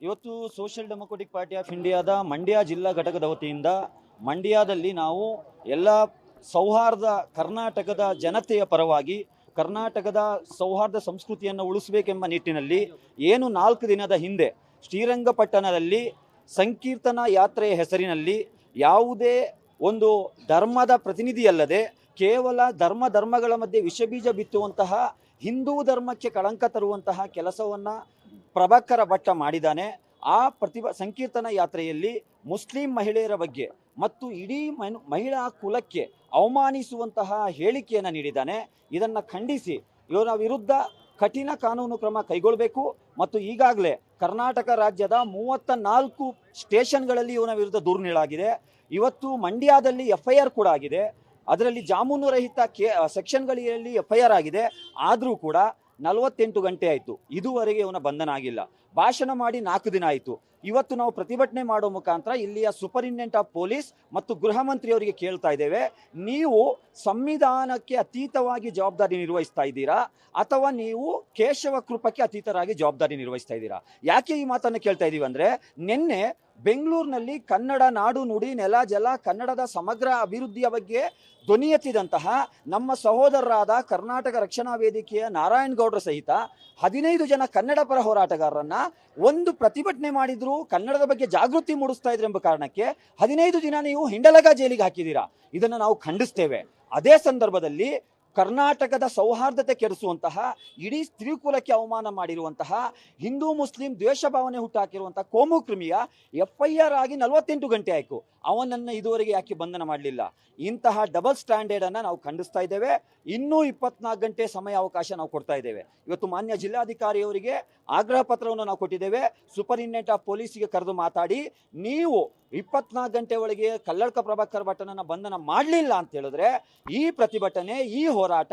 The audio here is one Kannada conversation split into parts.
ಇವತ್ತು ಸೋಷಿಯಲ್ ಡೆಮೊಕ್ರೆಟಿಕ್ ಪಾರ್ಟಿ ಆಫ್ ಇಂಡಿಯಾದ ಮಂಡ್ಯ ಜಿಲ್ಲಾ ಘಟಕದ ವತಿಯಿಂದ ಮಂಡ್ಯದಲ್ಲಿ ನಾವು ಎಲ್ಲ ಸೌಹಾರ್ದ ಕರ್ನಾಟಕದ ಜನತೆಯ ಪರವಾಗಿ ಕರ್ನಾಟಕದ ಸೌಹಾರ್ದ ಸಂಸ್ಕೃತಿಯನ್ನು ಉಳಿಸಬೇಕೆಂಬ ನಿಟ್ಟಿನಲ್ಲಿ ಏನು ನಾಲ್ಕು ದಿನದ ಹಿಂದೆ ಶ್ರೀರಂಗಪಟ್ಟಣದಲ್ಲಿ ಸಂಕೀರ್ತನ ಯಾತ್ರೆಯ ಹೆಸರಿನಲ್ಲಿ ಯಾವುದೇ ಒಂದು ಧರ್ಮದ ಪ್ರತಿನಿಧಿಯಲ್ಲದೆ ಕೇವಲ ಧರ್ಮ ಧರ್ಮಗಳ ಮಧ್ಯೆ ವಿಷಬೀಜ ಬಿತ್ತುವಂತಹ ಹಿಂದೂ ಧರ್ಮಕ್ಕೆ ಕಳಂಕ ತರುವಂತಹ ಕೆಲಸವನ್ನು ಪ್ರಭಾಕರ ಭಟ್ಟ ಮಾಡಿದ್ದಾನೆ. ಆ ಪ್ರತಿಭಾ ಸಂಕೀರ್ತನ ಯಾತ್ರೆಯಲ್ಲಿ ಮುಸ್ಲಿಂ ಮಹಿಳೆಯರ ಬಗ್ಗೆ ಮತ್ತು ಇಡೀ ಮಹಿಳಾ ಕುಲಕ್ಕೆ ಅವಮಾನಿಸುವಂತಹ ಹೇಳಿಕೆಯನ್ನು ನೀಡಿದ್ದಾನೆ. ಇದನ್ನು ಖಂಡಿಸಿ ಇವರ ವಿರುದ್ಧ ಕಠಿಣ ಕಾನೂನು ಕ್ರಮ ಕೈಗೊಳ್ಳಬೇಕು ಮತ್ತು ಈಗಾಗಲೇ ಕರ್ನಾಟಕ ರಾಜ್ಯದ ಮೂವತ್ತ ನಾಲ್ಕು ಸ್ಟೇಷನ್ಗಳಲ್ಲಿ ಇವನ ವಿರುದ್ಧ ದೂರು ನೀಡಲಾಗಿದೆ. ಇವತ್ತು ಮಂಡ್ಯದಲ್ಲಿ ಎಫ್ ಐ ಆರ್ ಕೂಡ ಆಗಿದೆ. ಅದರಲ್ಲಿ ಜಾಮೂನು ರಹಿತ ಕೆ, ಸೆಕ್ಷನ್ಗಳಲ್ಲಿ ಎಫ್ ಐ ಆರ್ ಆಗಿದೆ. ಆದರೂ ಕೂಡ ನಲವತ್ತೆಂಟು ಗಂಟೆ ಆಯಿತು. ಇದುವರೆಗೆ ಇವನ ಬಂಧನ ಆಗಿಲ್ಲ. ಭಾಷಣ ಮಾಡಿ ನಾಲ್ಕು ದಿನ ಆಯಿತು. ಇವತ್ತು ನಾವು ಪ್ರತಿಭಟನೆ ಮಾಡೋ ಮುಖಾಂತರ ಇಲ್ಲಿಯ ಸೂಪರಿಂಟೆಂಡೆಂಟ್ ಆಫ್ ಪೊಲೀಸ್ ಮತ್ತು ಗೃಹ ಮಂತ್ರಿಯವರಿಗೆ ಕೇಳ್ತಾ ಇದ್ದೇವೆ. ನೀವು ಸಂವಿಧಾನಕ್ಕೆ ಅತೀತವಾಗಿ ಜವಾಬ್ದಾರಿ ನಿರ್ವಹಿಸ್ತಾ ಇದ್ದೀರಾ? ಅಥವಾ ನೀವು ಕೇಶವ ಕೃಪಕ್ಕೆ ಅತೀತರಾಗಿ ಜವಾಬ್ದಾರಿ ನಿರ್ವಹಿಸ್ತಾ ಇದ್ದೀರಾ? ಯಾಕೆ ಈ ಮಾತನ್ನು ಕೇಳ್ತಾ ಇದ್ದೀವಿ ಅಂದರೆ ನಿನ್ನೆ ಬೆಂಗಳೂರಿನಲ್ಲಿ ಕನ್ನಡ ನಾಡು ನುಡಿ ನೆಲ ಜಲ ಕನ್ನಡದ ಸಮಗ್ರ ಅಭಿವೃದ್ಧಿಯ ಬಗ್ಗೆ ಧ್ವನಿ ಎತ್ತಿದಂತಹ ನಮ್ಮ ಸಹೋದರರಾದ ಕರ್ನಾಟಕ ರಕ್ಷಣಾ ವೇದಿಕೆಯ ನಾರಾಯಣ್ ಗೌಡ್ರ ಸಹಿತ ಹದಿನೈದು ಜನ ಕನ್ನಡ ಪರ ಹೋರಾಟಗಾರರನ್ನ ಒಂದು ಪ್ರತಿಭಟನೆ ಮಾಡಿದ್ರು, ಕನ್ನಡದ ಬಗ್ಗೆ ಜಾಗೃತಿ ಮೂಡಿಸ್ತಾ ಇದ್ರು ಎಂಬ ಕಾರಣಕ್ಕೆ ಹದಿನೈದು ದಿನ ನೀವು ಹಿಂಡಲಗ ಜೈಲಿಗೆ ಹಾಕಿದ್ದೀರಾ? ಇದನ್ನು ನಾವು ಖಂಡಿಸ್ತೇವೆ. ಅದೇ ಸಂದರ್ಭದಲ್ಲಿ ಕರ್ನಾಟಕದ ಸೌಹಾರ್ದತೆ ಕೆಡಿಸುವಂತಹ, ಇಡೀ ಸ್ತ್ರೀಕುಲಕ್ಕೆ ಅವಮಾನ ಮಾಡಿರುವಂತಹ, ಹಿಂದೂ, ಮುಸ್ಲಿಂ ದ್ವೇಷ ಭಾವನೆ ಹುಟ್ಟಾಕಿರುವಂತಹ ಕೋಮು ಕ್ರಿಮಿಯ ಎಫ್ ಐ ಆರ್ ಆಗಿ ನಲವತ್ತೆಂಟು ಗಂಟೆ ಆಯ್ತು ಅವನನ್ನು ಇದುವರೆಗೆ ಯಾಕೆ ಬಂಧನ ಮಾಡಲಿಲ್ಲ? ಇಂತಹ ಡಬಲ್ ಸ್ಟ್ಯಾಂಡರ್ಡ್ ಅನ್ನ ನಾವು ಖಂಡಿಸ್ತಾ ಇದ್ದೇವೆ. ಇನ್ನೂ ಇಪ್ಪತ್ನಾಲ್ಕು ಗಂಟೆ ಸಮಯ ಅವಕಾಶ ನಾವು ಕೊಡ್ತಾ ಇದ್ದೇವೆ. ಇವತ್ತು ಮಾನ್ಯ ಜಿಲ್ಲಾಧಿಕಾರಿಯವರಿಗೆ ಆಗ್ರಹ ಪತ್ರವನ್ನು ನಾವು ಕೊಟ್ಟಿದ್ದೇವೆ. ಸೂಪರಿಂಟೆಂಡೆಂಟ್ ಆಫ್ ಪೊಲೀಸಿಗೆ ಕರೆದು ಮಾತಾಡಿ, ನೀವು ಇಪ್ಪತ್ನಾಲ್ಕು ಗಂಟೆ ಒಳಗೆ ಕಲ್ಲಡ್ಕ ಪ್ರಭಾಕರ್ ಭಟ್ಟನನ್ನು ಬಂಧನ ಮಾಡಲಿಲ್ಲ ಅಂತ ಹೇಳಿದ್ರೆ ಈ ಪ್ರತಿಭಟನೆ, ಈ ಹೋರಾಟ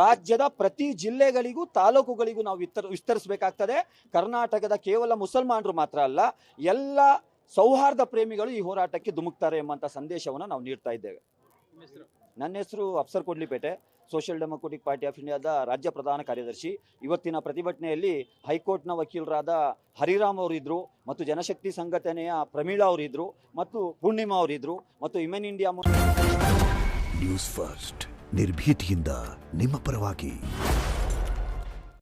ರಾಜ್ಯದ ಪ್ರತಿ ಜಿಲ್ಲೆಗಳಿಗೂ, ತಾಲೂಕುಗಳಿಗೂ ನಾವು ವಿಸ್ತರ್ ವಿಸ್ತರಿಸಬೇಕಾಗ್ತದೆ. ಕರ್ನಾಟಕದ ಕೇವಲ ಮುಸಲ್ಮಾನರು ಮಾತ್ರ ಅಲ್ಲ, ಎಲ್ಲ ಸೌಹಾರ್ದ ಪ್ರೇಮಿಗಳು ಈ ಹೋರಾಟಕ್ಕೆ ಧುಮುಕ್ತಾರೆ ಎಂಬಂತ ಸಂದೇಶವನ್ನು ನಾವು ನೀಡ್ತಾ ಇದ್ದೇವೆ. ನನ್ನ ಹೆಸರು Afsar Kodlipete social democratic party of ಇಂಡಿಯಾದ ರಾಜ್ಯ ಪ್ರಧಾನ ಕಾರ್ಯದರ್ಶಿ. ಇವತ್ತಿನ ಪ್ರತಿಭಟನೆಯಲ್ಲಿ ಹೈಕೋರ್ಟ್ನ ವಕೀಲರಾದ ಹರಿರಾಮ್ ಅವರಿದ್ದರು ಮತ್ತು ಜನಶಕ್ತಿ ಸಂಘಟನೆಯ ಪ್ರಮೀಳಾ ಅವರಿದ್ದರು ಮತ್ತು ಪೂರ್ಣಿಮಾ ಅವರಿದ್ದರು ಮತ್ತು ಇಮೆನ್ ಇಂಡಿಯಾ ನ್ಯೂಸ್ ಫಸ್ಟ್ ನಿರ್ಭೀತಿಯಿಂದ ನಿಮ್ಮ ಪರವಾಗಿ.